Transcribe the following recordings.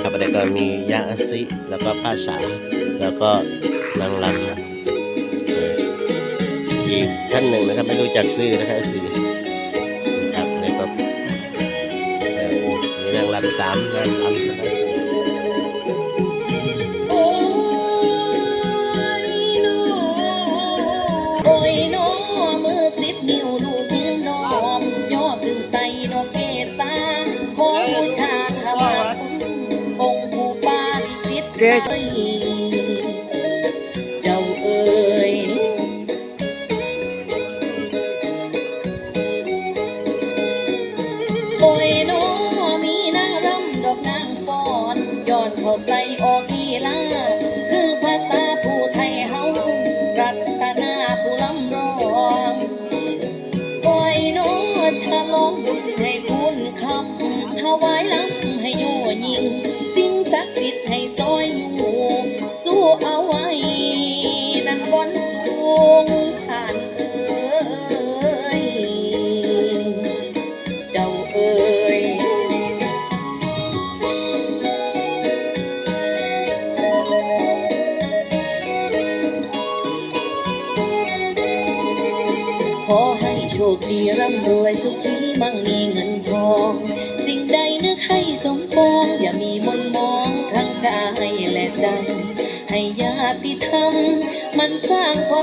ครับอะไรก็มียางอัซิแล้วก็ผ้าสาแล้วก็นางลำอีกท่านหนึ่งนะครับไม่รู้จักชื่อนะครับสีครับเลยก็มีนางลำสามท่าน ah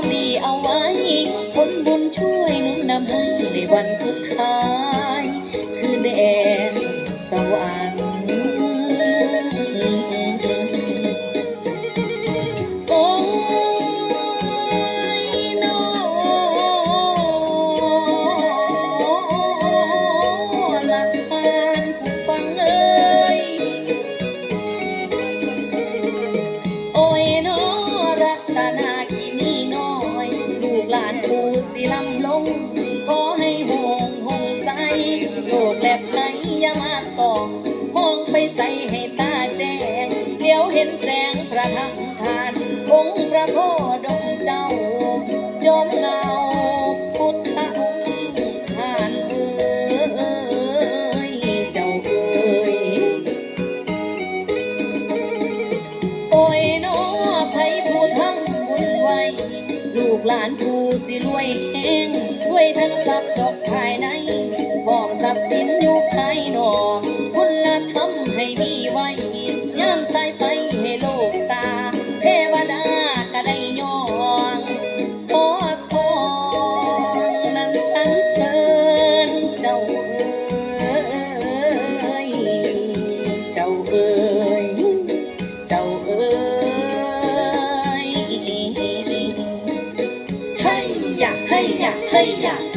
你安慰。 พระทั้งทานองค์พระพ่อดงเจ้าจอมเงาพุทธองค์ทานเอ้ยเจ้าเอ้ยโอ้ยน้อไผผู้ทั้งบุญไว้ ลูกหลานผู้สิรวยแห้งด้วยทั้งทรัพย์ดอกภายในบอกทรัพย์สินอยู่ภายนอก 嘿呀。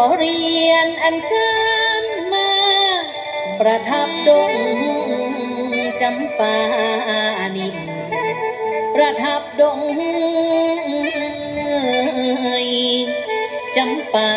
อเรียนอันเชิญมา ประทับดงจำปานิประทับดงจำปา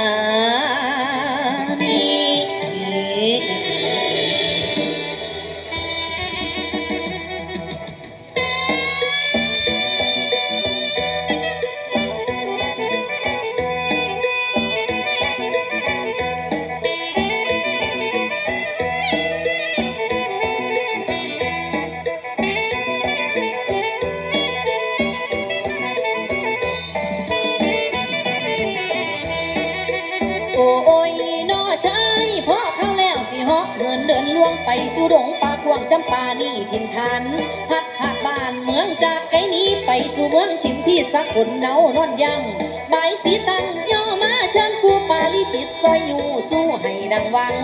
สักคนเนานอนยังใบสีตังย่อมาเชิญผู้ปาลิจิตซอยอยู่สู้ให้ดังหวัง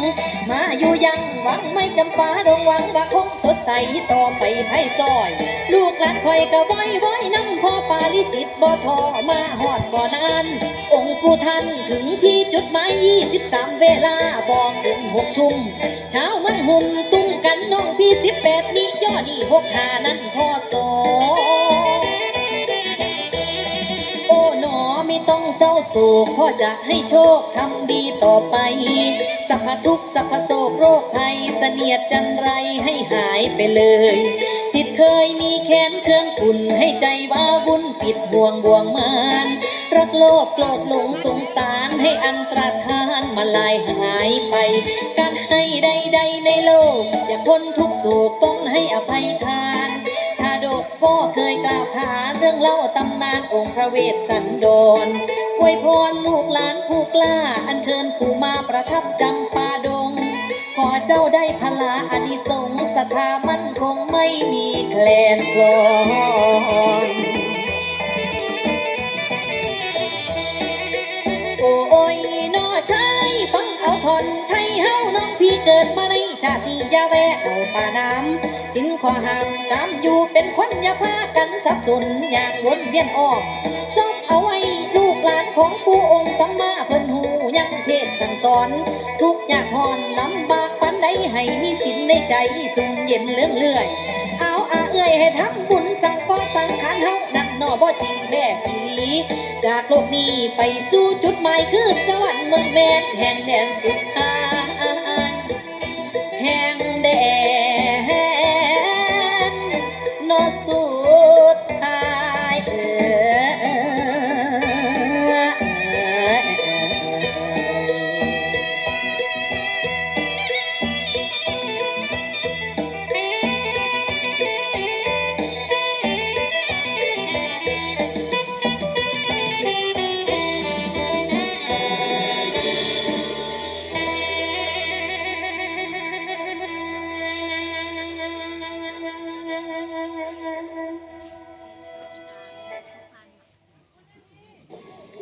มาอยู่ยังหวังไม่จำปาดงหวังว่าคงสดใสต่อไปไพ่ซอย ลูกหลานคอยกะว้อยว้อยน้ำพ่อปาลิจิตบ่ทอมาหอดบ่นาน องค์ผู้ท่านถึงที่จุดหมาย23เวลาบอกถึงหกทุ่มเช้ามันหุ่มตุ้งกันน้องพี่สิบแปดนี่ย่อนี่หกหานั้นพ่อสอ ต้องเศร้าโศกพ่อจะให้โชคทำดีต่อไป สัพพทุกสัพพโศกโรคภัยเสนียดจันไรให้หายไปเลย จิตเคยมีแค้นเครื่องขุนให้ใจว่าวุ่นปิดห่วงบ่วงมานรักโลภโกรธหลงสงสารให้อันตรธานมาลายหายไป การให้ใดๆในโลกอย่าพ้นทุกโศกต้องให้อภัยทาน กก็เคยกล่าวหาเรื่องเล่าตำนานองค์พระเวสสันดรอวยพรลูกหลานผู้กล้า อัญเชิญผู้มาประทับจำปาดง ขอเจ้าได้พลาอานิสงส์ศามั่นคงไม่มีแคลนคลอน ฟังเอนไทยเฮาน้องพี่เกิดมาในชาติยาแวะเอาป่าน้ำสินขอห้ามตามอยู่เป็นคนอย่าพากันสับสนอยางวนเวียนอ้อมซอบเอาไว้ลูกหลานของผู้องค์สัมมาเพิ่นหูยังเทศสั่งสอน ทุกอยากหอนลำบากปันใดให้มีสินในใจสุ่มเย็นเลื่องเลื่อย เอื้อยให้ทำบุญสั่งก้อนสังขารเฮานักหนอบ่จริงแท้ผีจากโลกนี้ไปสู่จุดหมายคือสวรรค์เมืองแมนแห่งแดนสุดท้าย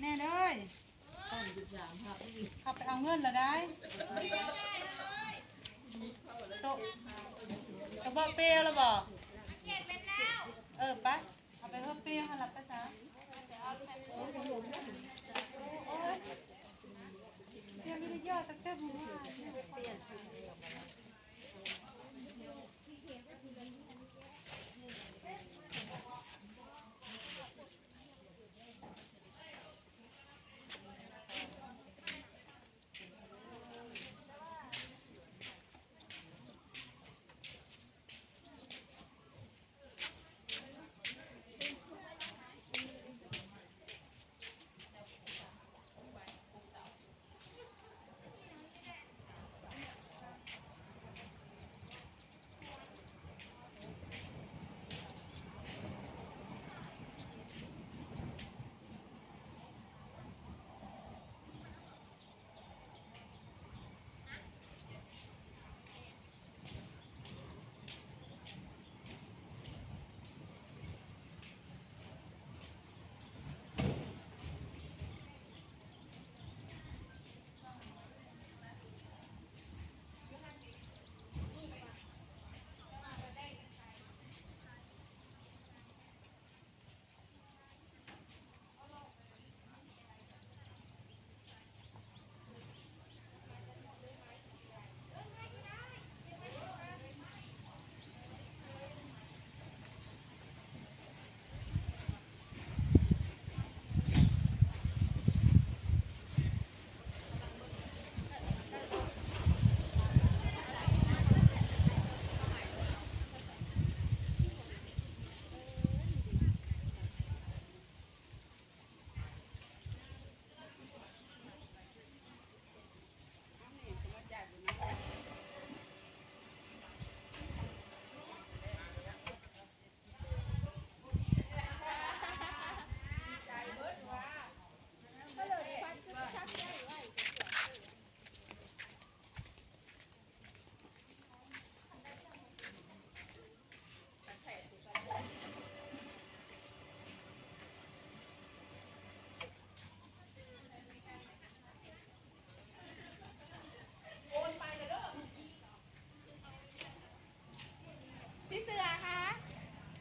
แน่เลยขับไปเอาเงินแล้วได้โตะกระบอกเปรี้ยวแล้วบอกเออไปเอาไปเพิ่มเปรี้ยวมาหลับไปซะเปรี้ยวไม่ได้ยอดตั้งแต่หัวคอยมี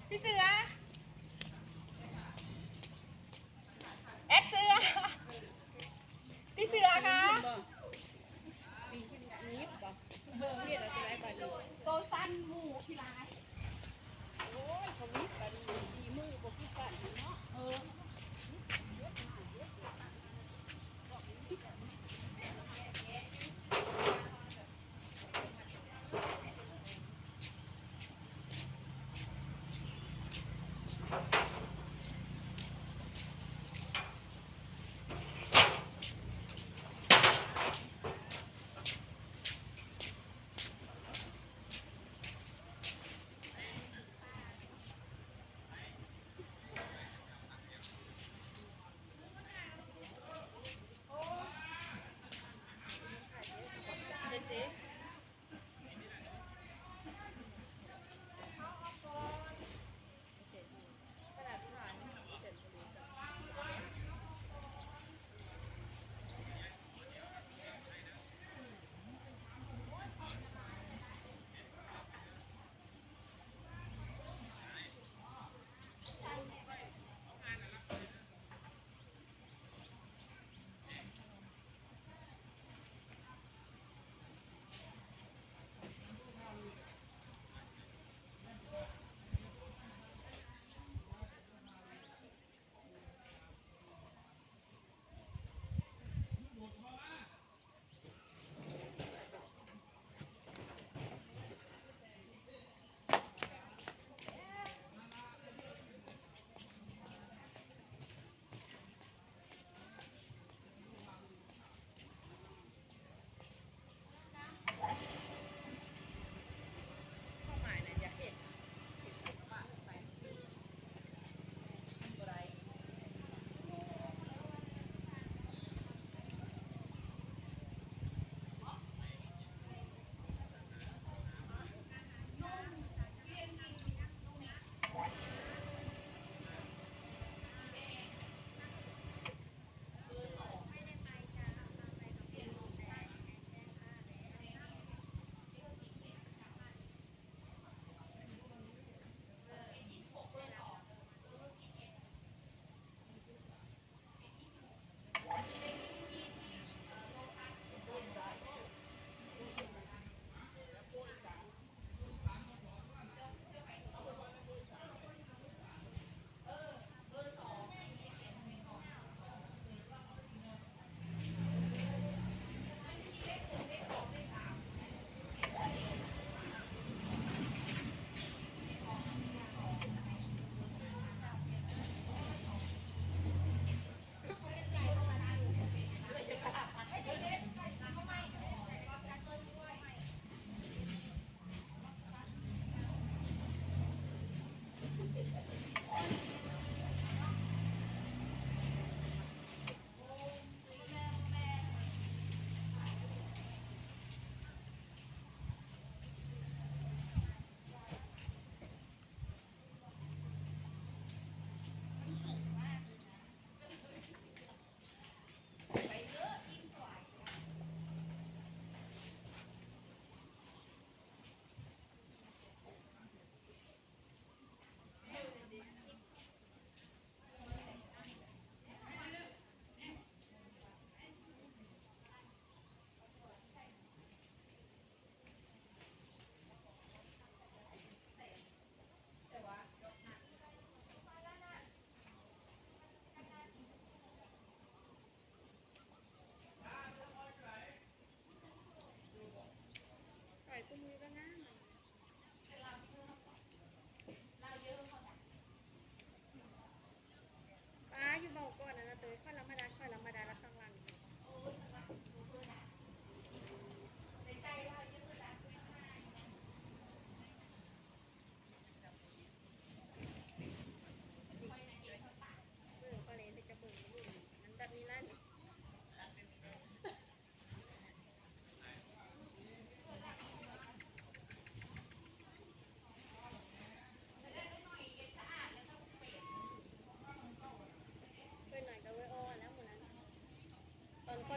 พี่เสือ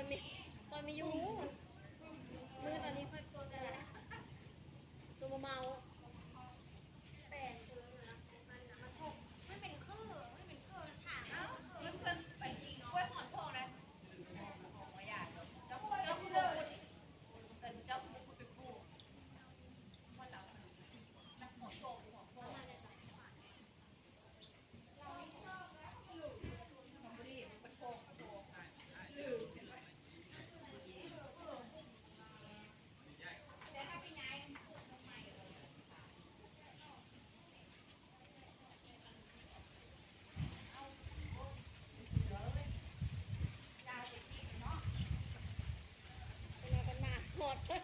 คอยมีอยู่มือตอนนี้ค่อยตัวแต่ตัวเมาแปดคือมันหกมันเป็นคือมันเป็นคือถามเอ้าเพื่อนเพื่อนไปจริงเนาะไว้หอนทองนะเจ้าเจ้าเลิศเป็นเจ้าผู้เป็นผู้คนเรานักหมดโชคหัวโชคมาเนี่ย เป็นไง กันมาหมดทั้ง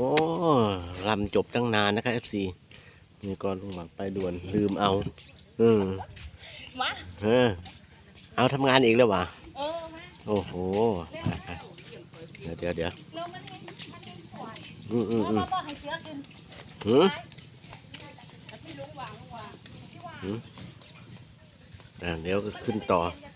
อ้ลำจบตั้งนานนะครับ FC นี่ก็ลุงหวังไปด่วนลืมเอา เออมาเออเอาทำงานอีกแล้ววะเออมาโอ้โหเดี๋ยวเดี๋ยวเดี๋ยวเร็วมันเห็นมันเห็นสวยอืมอืมเพอืราะมว่าบอกให้เสือกินหืมพี่ลุงวางลุงวางพี่วางอ่าเดี๋ยวก็ขึ้นต่อเดี๋ยว